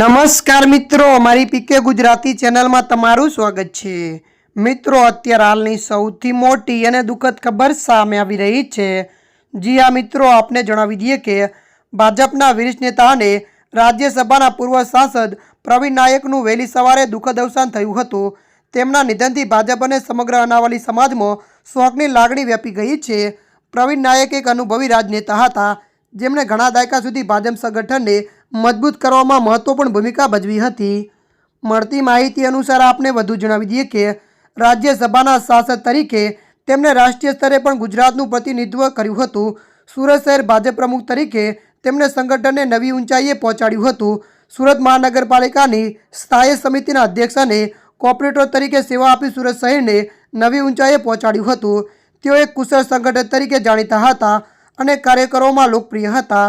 નમસ્કાર મિત્રો મારી પીકે ગુજરાતી ચેનલમાં તમારું સ્વાગત છે. મિત્રો, અત્યારે હાલની સૌથી મોટી અને દુઃખદ ખબર સામે આવી રહી છે. જી આ મિત્રો, આપને જણાવી દઈએ કે ભાજપના વરિષ્ઠ નેતા અને રાજ્યસભાના પૂર્વ સાંસદ પ્રવીણ નાયકનું વહેલી સવારે દુઃખદ અવસાન થયું હતું. તેમના નિધનથી ભાજપ અને સમગ્ર અનાવાલી સમાજમાં શોકની લાગણી વ્યાપી ગઈ છે. પ્રવીણ નાયક એક અનુભવી રાજનેતા હતા. જેમણે ઘણા દાયકા સુધી ભાજપ સંગઠનને મજબૂત કરવામાં મહત્વપૂર્ણ ભૂમિકા ભજવી હતી. મળતી માહિતી અનુસાર આપને વધુ જણાવી દઈએ કે, રાજ્યસભાના સાંસદ તરીકે તેમણે રાષ્ટ્રીય સ્તરે પણ ગુજરાતનું પ્રતિનિધિત્વ કર્યું હતું. સુરત શહેર ભાજપ પ્રમુખ તરીકે તેમણે સંગઠનને નવી ઊંચાઈએ પહોંચાડ્યું હતું. સુરત મહાનગરપાલિકાની સ્થાયી સમિતિના અધ્યક્ષ અને કોર્પોરેટર તરીકે સેવા આપી સુરત શહેરને નવી ઊંચાઈએ પહોંચાડ્યું હતું. તેઓ એક કુશળ સંગઠન તરીકે જાણીતા હતા અને કાર્યકરોમાં લોકપ્રિય હતા.